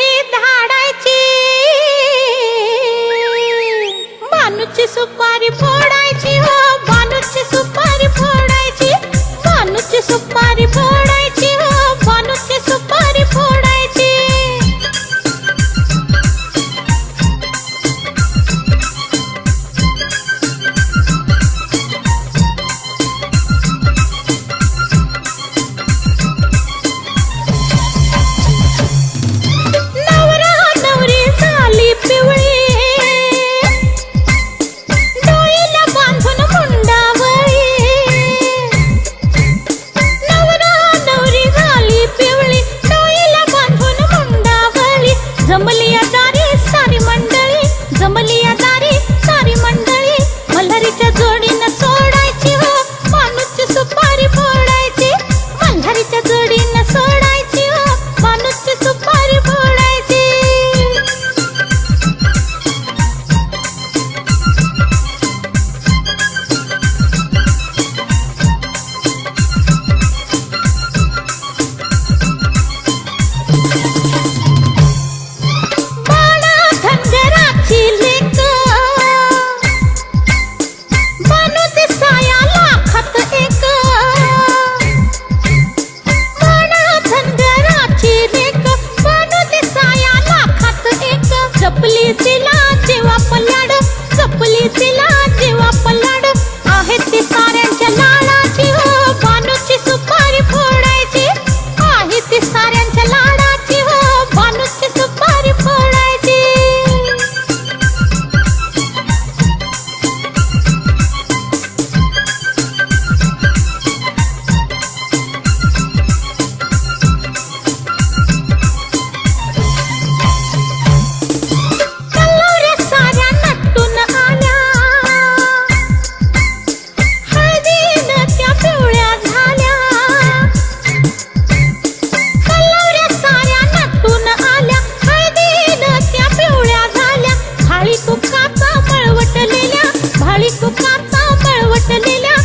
हे धाडायची. मानूची सुपारी फोडायची हो. चपली चिला जेव्हा पल्याड चपली चिला tenerla.